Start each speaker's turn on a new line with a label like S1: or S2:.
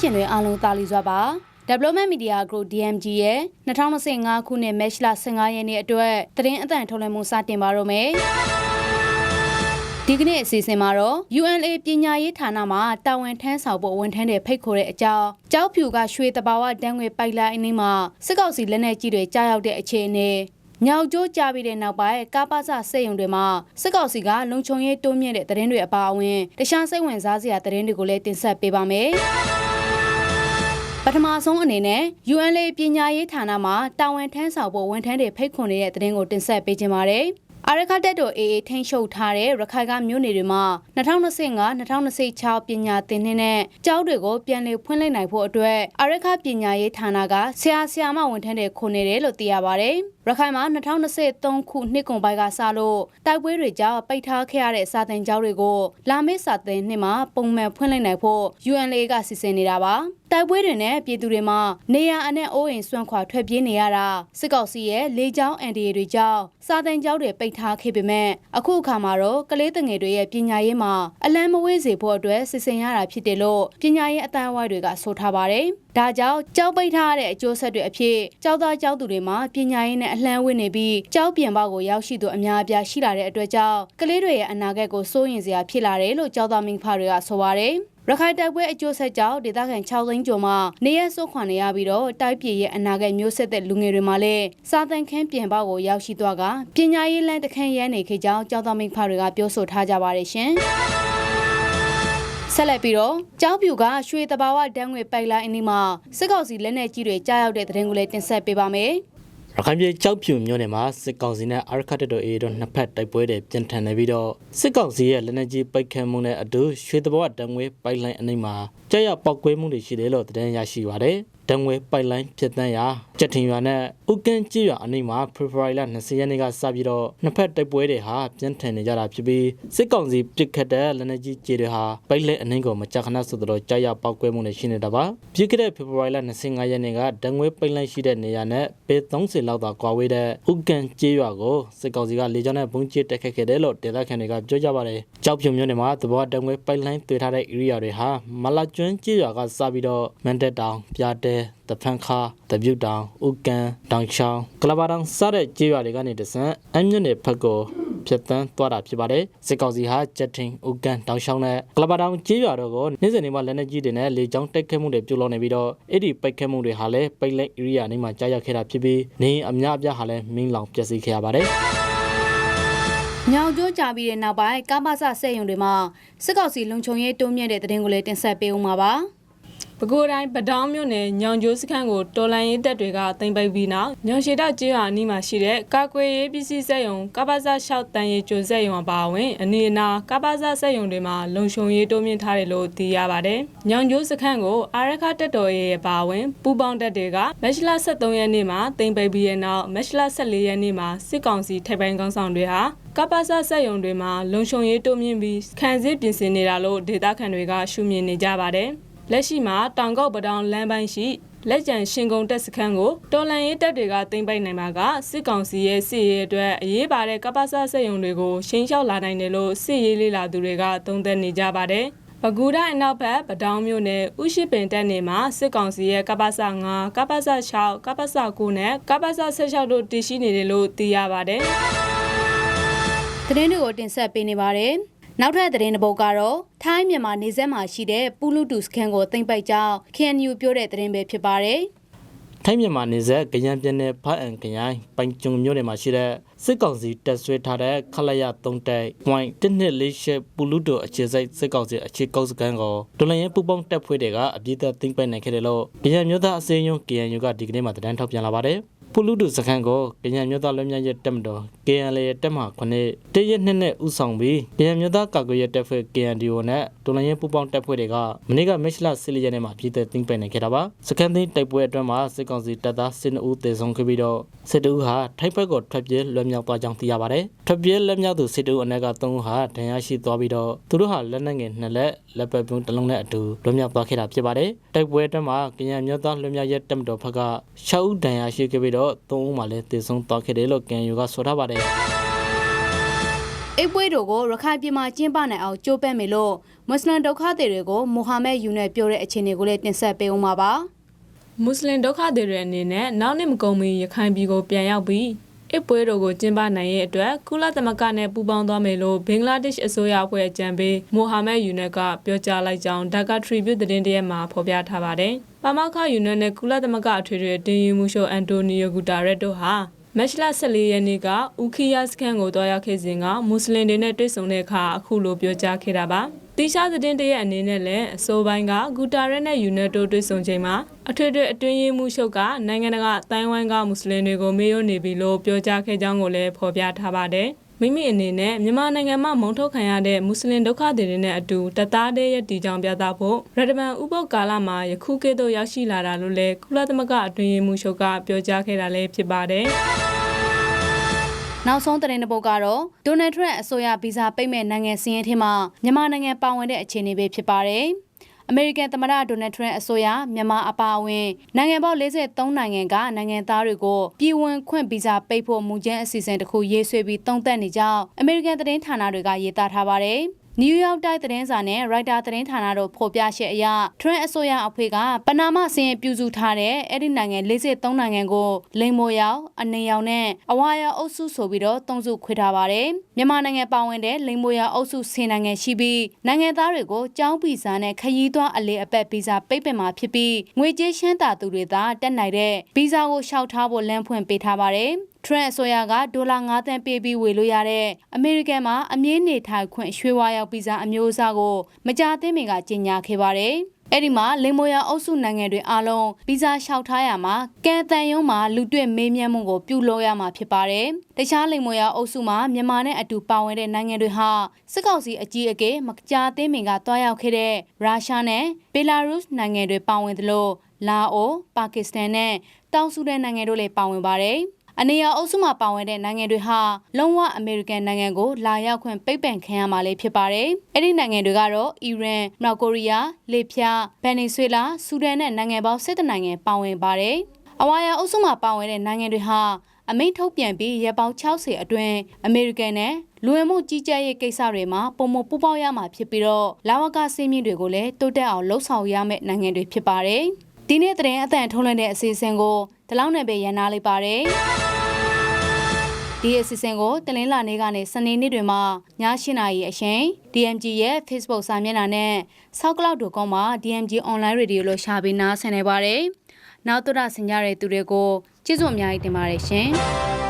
S1: ရှင်တွေအားလုံးတာလီစွာပါ Development Media Group DMG ရဲ့2025ခုနှစ်မတ်လ15ရက်နေ့အတွက်သတင်းအသံထုတ်လွှင့်မှုစတင်ပါတော့မယ်ဒီကနေ့အစီအစဉ်မှာတော့ UNA ပညာရေးဌာနမှတာဝန်ထမ်းဆောင်ဖို့ဝန်ထမ်းတွေဖိတ်ခေါ်တဲ့အကြောင်းကြောက်ဖြူကရွှေတဘာဝတန်းငွေပိုက်လိုင်းအင်းမှာစစ်ကောက်စီလက်နက်ကြီးတွေကြားရောက်တဲ့အခြေအနေညောင်ကျိုးကြပြီးတဲ့နောက်ပိုင်းကားပါစစက်ရုံတွေမှာစစ်ကောင်စီကလုံခြုံရေးတိုးမြင့်တဲ့သတင်းတွေအပါအဝင်တခြားစိတ်ဝင်စားစရာသတင်းတွေကိုလည်းတင်ဆက်ပေးပါမယ်။ ပထမဆုံးအနေနဲ့ UNL ပညာရေးဌာနမှတာဝန်ထမ်းဆောင်ဖို့ဝန်ထမ်းတွေဖိတ်ခွန်နေတဲ့သတင်းကိုတင်ဆက်ပေးခြင်းပါတယ်။အာရခတက်တော် AA ထိန်းချုပ်ထားတဲ့ရခိုင်ကမြို့နယ်တွေမှာ2025-2026ပညာသင်နှစ်နဲ့ကျောင်းတွေကိုပြန်လည်ဖွင့်လှစ်နိုင်ဖို့အတွက်အာရခပညာရေးဌာနကဆရာဆရာမဝန်ထမ်းတွေခုနေတယ်လို့သိရပါတယ်။ရခိုင်မှာ2023ခုနှစ်ကုန်ပိုင်းကစလို့တိုက်ပွဲတွေကြောင့်ပိတ်ထားခဲ့ရတဲ့စာသင်ကျောင်းတွေကိုလာမယ့်စာသင်နှစ်မှာပုံမှန်ဖွင့်လှစ်နိုင်ဖို့ UNLA ကစီစဉ်နေတာပါ။တိုက်ပွဲတွေနဲ့ပြည်သူတွေမှာနေရအနဲ့အိုးအိမ်ဆွန့်ခွာထွက်ပြေးနေရတာစစ်ကောက်စီရဲ့လေကြောင်းအန်ဒီတွေကြောင့်စာသင်ကျောင်းတွေပိတ်ထားခဲ့ပေမဲ့အခုအခါမှာတော့ကလေးငယ်တွေရဲ့ပညာရေးမှာအလံမဝေးစေဖို့အတွက်စစ်စင်ရတာဖြစ်တယ်လို့ပညာရေးအတန်းအဝိုင်းတွေကဆိုထားပါတယ်။ဒါကြောင့်ကြောက်ပိတ်ထားတဲ့အကျိုးဆက်တွေအဖြစ်ကျောင်းသားကျောင်းသူတွေမှာပညာရေးနဲ့အလှမ်းဝင့်နေပြီးကျောင်းပြန်ပေါက်ကိုရောက်ရှိသူအများအပြားရှိလာတဲ့အတွက်ကြောင့်ကလေးတွေရဲ့အနာဂတ်ကိုစိုးရိမ်စရာဖြစ်လာတယ်လို့ကျောင်းသားမိဖတွေကဆိုပါတယ်။ ရခိုင်တိုက်ပွဲအကျိုးဆက်ကြောင့်ဒေသခံ6သိန်းကျော်မှနေရဆုတ်ခွာနေရပြီးတော့တိုက်ပြည်ရဲ့အနာဂတ်မျိုးဆက်တဲ့လူငယ်တွေမှလည်းစာသင်ခန်းပြင်ပကိုရောက်ရှိသွားကပညာရေးလမ်းတခန့်ရဲနေခေကြောင်းကျောင်းသားမိဖတွေကပြောဆိုထားကြပါတယ်ရှင်ဆက်လက်ပြီးတော့ကျောင်းပြူကရွှေတဘာဝတန်းငွေပိုက်လိုင်းအနီးမှာစစ်ကောက်စီလက်နက်ကြီးတွေကြားရောက်တဲ့တဲ့ရင်ကိုလည်းတင်ဆက်ပေးပါမယ်။
S2: ရခိုင်ပြည်ကြောက်ဖြူမြို့နယ်မှာစစ်ကောင်စီနဲ့အာရခတ်တပ်တော် AA တို့နှစ်ဖက်တိုက်ပွဲတွေပြင်းထန်နေပြီးတော့စစ်ကောင်စီရဲ့လက်နက်ကြီးပိတ်ခတ်မှုနဲ့အတူရွှေတဘောတံငွေပိုက်လိုင်းအနိမ့်မှာကြာရပောက်ကွဲမှုတွေရှိတယ်လို့သတင်းရရှိပါတယ် တံငွေပိုက်လိုင်းဖြစ်တန်းရာကြက်ထင်ရွာနဲ့ဥကန်းကြီးရွာအနီးမှာဖေဖော်ဝါရီလ20ရက်နေ့ကစပြီးတော့နှစ်ဖက်တိုက်ပွဲတွေဟာပြင်းထန်နေကြတာဖြစ်ပြီးစစ်ကောင်စီပစ်ခတ်တဲ့လက်နက်ကြီးကြေတွေဟာပိုက်လက်အနှင်းကိုမကြခဏဆိုတော့ကြာရပောက်ကွဲမှုတွေရှိနေတာပါပြီးခဲ့တဲ့ဖေဖော်ဝါရီလ25ရက်နေ့ကတံငွေပိုက်လိုင်းရှိတဲ့နေရာနဲ့ပေ30လောက်သာကွာဝေးတဲ့ဥကန်းကြီးရွာကိုစစ်ကောင်စီကလေကြောင်းနဲ့ဘုံကျစ်တက်ခတ်ခဲ့တယ်လို့ဒေသခံတွေကပြောကြပါတယ်ကြောက်ဖြုံမြို့နယ်မှာသဘောတံငွေပိုက်လိုင်းတွေ့ထားတဲ့ area တွေဟာမလာကျွန်းကြီးရွာကစပြီးတော့မန်တက်တောင်ပြတဲတဖန်ခါတပြုတ်တောင်ဥကန်တောင်ချောင်းကလဘာတောင်စတဲ့ကြေးရွာတွေကနေတဆန်အမြင့်နယ်ဖက်ကိုဖြတ်တန်းသွားတာဖြစ်ပါတယ်စစ်ကောင်စီဟာဂျက်ထင်ဥကန်တောင်ချောင်းနဲ့ကလဘာတောင်ကြေးရွာတို့ကိုနေ့စဉ်နေ့မှာလက်နက်ကြီးတွေနဲ့လေကြောင်းတိုက်ခတ်မှုတွေပြုလုပ်နေပြီးတော့အဲ့ဒီပိတ်ခတ်မှုတွေဟာလည်းပိတ်လက်ဧရိယာနေမှာကြားရောက်ခဲ့တာဖြစ်ပြီးနေအများအပြားဟာလည်းမင်းလောင်ပျက်စီးခဲ့ရပါတယ်
S1: ညောင်ကျိုးကြပြီးတဲ့နောက်ပိုင်းကားမဆဆက်ယုံတွေမှာစစ်ကောက်စီလုံခြုံရေးတိုးမြင့်တဲ့တဲ့တင်ကိုလည်းတင်ဆက်ပေးဦးမှာပါ။
S3: ပဲခူးတိုင်းပဒေါင်းမြို့နယ်ညောင်ကျိုးစခန်းကိုတော်လန်ရေးတပ်တွေကတင်ပိတ်ပြီးနောက်ညောင်ရှိတောက်ကျေးရွာအနီးမှာရှိတဲ့ကာကွယ်ရေးပစ္စည်းစက်ရုံကပ္ပစ6တန်ရီကျိုစက်ရုံအပါအဝင်အနီးအနားကပ္ပစစက်ရုံတွေမှာလုံခြုံရေးတိုးမြင့်ထားတယ်လို့သိရပါတယ်။ညောင်ကျိုးစခန်းကိုအာရခတပ်တော်ရဲ့အပါအဝင်ပူပေါင်းတပ်တွေကမက်ရှလ23ရက်နေ့မှာတင်ပိတ်ပြီးတဲ့နောက်မက်ရှလ14ရက်နေ့မှာစစ်ကောင်စီထိပ်ပိုင်းခေါင်းဆောင်တွေဟာကပ္ပစစက်ရုံတွေမှာလုံခြုံရေးတိုးမြင့်ပြီးခံစစ်ပြင်ဆင်နေတာလို့ဒေသခံတွေကရှုမြင်နေကြပါတယ်။ လက်ရှိမှာတောင်ကောက်ပတောင်လမ်းပိုင်းရှိလက်ကျန်ရှင်ကုံတက်စခန်းကိုတော်လန်ရေးတပ်တွေကတင်ပိတ်နိုင်မှာကစစ်ကောင်စီရဲ့စစ်ရေးအတွက်အရေးပါတဲ့ကပ္ပစစက်ရုံတွေကိုရှင်းလျှောက်လာနိုင်တယ်လို့စစ်ရေးလေးလာသူတွေကသုံးသပ်နေကြပါတယ်။ပဲခူးတိုင်းအနောက်ဘက်ပတောင်းမြို့နယ်ဥရှိပင်တက်နေမှာစစ်ကောင်စီရဲ့ကပ္ပစ9ကပ္ပစ6ကပ္ပစ9နဲ့ကပ္ပစ16တို့တည်ရှိနေတယ်လို့သိရပါတယ်။
S1: သတင်းတွေကိုတင်ဆက်ပေးနေပါတယ်။ နောက်ထပ်သတင်းတစ်ပုဒ်ကတော့ထိုင်းမြန်မာနေဆက်မှာရှိတဲ့ပူလူတူစခန်းကိုသိမ့်ပိုက်ကြောင်း KNU ပြောတဲ့သတင်းပဲဖြစ်ပါတယ်။
S2: ထိုင်းမြန်မာနေဆက်ကရန်ပြည်နယ်ဖတ်အန်ခရိုင်ပိုင်ကျုံမြို့နယ်မှာရှိတဲ့စစ်ကောင်စီတပ်ဆွဲထားတဲ့ခလရ3တိုက် point 1.4ရှစ်ပူလူတိုအခြေစိုက်စစ်ကောင်စီအခြေကုပ်စခန်းကိုဒလန်ရဲပူပေါင်းတပ်ဖွဲ့တွေကအပြည့်အသိမ့်ပိုက်နိုင်ခဲ့တယ်လို့ကရန်မြို့သားအစည်းအရုံး KNU ကဒီကနေ့မှသတင်းထုတ်ပြန်လာပါတယ်။ ဖူလူတူစခန်းကိုကညာမျိုးသားလွတ်မြောက်ရေးတပ်မတော် KNL ရဲ့တပ်မဟာ9တရက်နှစ်နဲ့ဥဆောင်ပြီးကညာမျိုးသားကာကွယ်ရေးတပ်ဖွဲ့ KNDO နဲ့ဒုလန်ရေးပူးပေါင်းတပ်ဖွဲ့တွေကမနေ့ကမက်ရှလ10ရက်နေ့မှာပြည်သက်သိမ်းပိုင်နိုင်ခဲ့တာပါစခန်းသိမ်းတိုက်ပွဲအတွင်းမှာစစ်ကောင်စီတပ်သား12ဦးသေဆုံးခဲ့ပြီးတော့စစ်တူဟာထိုက်ဘက်ကိုထွက်ပြေးလွတ်မြောက်သွားကြောင်းသိရပါတယ် ထွက်ပြေးလွတ်မြောက်သူစစ်တူအနက်က3ဦးဟာဒဏ်ရာရှိသွားပြီးတော့သူတို့ဟာလက်နက်ငယ်နှစ်လက်လက်ပတ်ပြုံးတစ်လုံးနဲ့အတူလွတ်မြောက်သွားခဲ့တာဖြစ်ပါတယ်တိုက်ပွဲအတွင်းမှာကညာမျိုးသားလွတ်မြောက်ရေးတပ်မတော်ဘက်က6ဦးဒဏ်ရာရှိခဲ့ပြီးတော့3ဦးမှလည်းသေဆုံးသွားခဲ့တယ်လို့ကန်ယူကဆိုထားပါတယ်
S1: အိတ်ပွဲတို့ကိုရခိုင်ပြည်မှာကျင်းပနိုင်အောင်ကြိုးပမ်းမယ်လို့မွတ်စလင်ဒုက္ခသည်တွေကိုမိုဟာမက်ယူနဲ့ပြောတဲ့အခြေအနေကိုလည်းတင်ဆက်ပေးဦးမှာပါ
S3: မွတ်စလင်ဒုက္ခသည်တွေအနေနဲ့နောက်နှစ်မကုန်မီရခိုင်ပြည်ကိုပြန်ရောက်ပြီး အစ်ပွဲတော်ကိုကျင်းပနိုင်ရဲ့အတွက်ကုလသမဂ္ဂနဲ့ပူးပေါင်းသွားမယ်လို့ဘင်္ဂလားဒေ့ရှ်အစိုးရအဖွဲ့အကြံပေးမိုဟာမက်ယူနက်ကပြောကြားလိုက်ကြောင်းဒါကာထရီဗျူသတင်းတရက်မှာဖော်ပြထားပါတယ်။ပါမောက္ခယူနက်နဲ့ကုလသမဂ္ဂအထွေထွေတင်ယူမှုရှုအန်တိုနီယိုဂူတာရက်တို့ဟာမက်ရှလာ14ရက်နေ့ကဥခီယာစခန်ကိုတွားရောက်ခဲ့စဉ်ကမွတ်စလင်တွေနဲ့တွေ့ဆုံတဲ့အခါအခုလိုပြောကြားခဲ့တာပါ။ တီရှားသတင်းတရက်အနေနဲ့လည်းအစိုးပိုင်းကဂူတာရက်နဲ့ယူနက်တို့တွေ့ဆုံချိန်မှာအထွေထွေအတွင်းရေးမှုချုပ်ကနိုင်ငံတကာအတိုင်းဝိုင်းကမွတ်စလင်တွေကိုမေးရနေပြီလို့ပြောကြားခဲ့ကြောင်းကိုလည်းဖော်ပြထားပါတယ်။မိမိအနေနဲ့မြန်မာနိုင်ငံမှာမုံထုတ်ခံရတဲ့မွတ်စလင်ဒုက္ခသည်တွေနဲ့အတူတသားတည်းရဲ့တီကြောင်ပြသဖို့ရတမန်ဥပုပ်ကာလမှာယခုကဲ့သို့ရောက်ရှိလာတာလို့လည်းကုလသမဂ္ဂအတွင်းရေးမှုချုပ်ကပြောကြားခဲ့တာလည်းဖြစ်ပါတယ်။
S1: နောက်ဆုံးသတင်းတစ်ပုဒ်ကတော့ဒေါ်နယ်ထရန့်အစိုးရဗီဇာပိတ်မဲ့နိုင်ငံစည်းရင်းထဲမှာမြန်မာနိုင်ငံပါဝင်တဲ့အခြေအနေပဲဖြစ်ပါတယ်။အမေရိကန်သမ္မတဒေါ်နယ်ထရန့်အစိုးရမြန်မာအပါအဝင်နိုင်ငံပေါင်း43နိုင်ငံကနိုင်ငံသားတွေကိုပြည်ဝင်ခွင့်ဗီဇာပိတ်ဖို့မူကြမ်းအစီအစဉ်တစ်ခုရေးဆွဲပြီးတုံ့တက်နေကြောင်းအမေရိကန်သတင်းဌာနတွေကရေးသားထားပါတယ်။ နယူးယောက်တိုင်းသတင်းစာနဲ့ရိုက်တာသတင်းဌာနတို့ဖော်ပြချက်အရထရန့်အစိုးရအဖွဲ့ကပနာမစင်ပြုစုထားတဲ့အဲ့ဒီနိုင်ငံ43နိုင်ငံကိုလိန်မိုရောက်အနေရောက်နဲ့အဝါရောက်အုပ်စုဆိုပြီးတော့သုံးစုခွဲထားပါတယ်မြန်မာနိုင်ငံပါဝင်တဲ့လိန်မိုရောက်အုပ်စု10နိုင်ငံရှိပြီးနိုင်ငံသားတွေကိုကြောင်းဗီဇာနဲ့ခရီးသွားအလေအပတ်ဗီဇာပိတ်ပင်မှာဖြစ်ပြီးငွေကြေးရှင်းတာသူတွေသာတက်နိုင်တဲ့ဗီဇာကိုလျှောက်ထားဖို့လမ်းဖွင့်ပေးထားပါတယ် ထရန့်အစိုးရကဒေါ်လာ9သန်းပေးပြီးဝေလို့ရတဲ့အမေရိကန်မှာအမြင့်နေထိုင်ခွင့်ရွှေဝါရောက်ဗီဇာအမျိုးအစားကိုမကြာသေးမီကကြေညာခဲ့ပါတယ်။အဲ့ဒီမှာလင်မိုယာအုပ်စုနိုင်ငံတွေအားလုံးဗီဇာလျှောက်ထားရမှာကန်တန်ယုံမှာလူတွေ့မေးမြန်းမှုကိုပြုလုပ်ရမှာဖြစ်ပါတယ်။တခြားလင်မိုယာအုပ်စုမှာမြန်မာနဲ့အတူပါဝင်တဲ့နိုင်ငံတွေဟာစစ်ကောင်စီအကြီးအကဲမကြာသေးမီကတွားရောက်ခဲ့တဲ့ရုရှားနဲ့ဘယ်လာရုစ်နိုင်ငံတွေပါဝင်သလိုလာအိုပါကစ္စတန်နဲ့တောင်ဆူဒန်နိုင်ငံတို့လည်းပါဝင်ပါတယ်။ အနေရအုပ်စုမှာပါဝင်တဲ့နိုင်ငံတွေဟာလုံးဝအမေရိကန်နိုင်ငံကိုလာရောက်ခွင့်ပိတ်ပင်ခံရမှာလေးဖြစ်ပါတယ်။အဲ့ဒီနိုင်ငံတွေကတော့အီရန်၊မြောက်ကိုရီးယား၊လေဖြား၊ဗန်နီဇွေလာ၊ဆူဒန်နဲ့နိုင်ငံပေါင်း၁၇နိုင်ငံပါဝင်ပါတယ်။အဝါယာအုပ်စုမှာပါဝင်တဲ့နိုင်ငံတွေဟာအမိန့်ထုတ်ပြန်ပြီးရက်ပေါင်း60အတွင်းအမေရိကန်နဲ့လူဝင်မှုကြီးကြပ်ရေးကိစ္စတွေမှာပုံမပူပေါက်ရမှာဖြစ်ပြီးတော့လာဝကစည်းမျဉ်းတွေကိုလည်းတိုးတက်အောင်လှုပ်ဆောင်ရမယ့်နိုင်ငံတွေဖြစ်ပါတယ်။ဒီနေ့သတင်းအသံထုတ်လွှင့်တဲ့အစီအစဉ်ကိုဒီလောက်နဲ့ပဲရန်နာလိုက်ပါတယ်။ ဒီအစီအစဉ်ကိုတလင်းလာနေ့ကနေစနေနေ့တွေမှာည8:00နာရီအချိန် DMG ရဲ့ Facebook စာမျက်နှာနဲ့ SoundCloud.com မှာ DMG Online Radio လို့ရှာပြီးနားဆင်နေပါတယ်။နောက်တော့ဆင်ကြတဲ့သူတွေကိုကျေးဇူးအများကြီးတင်ပါတယ်ရှင်။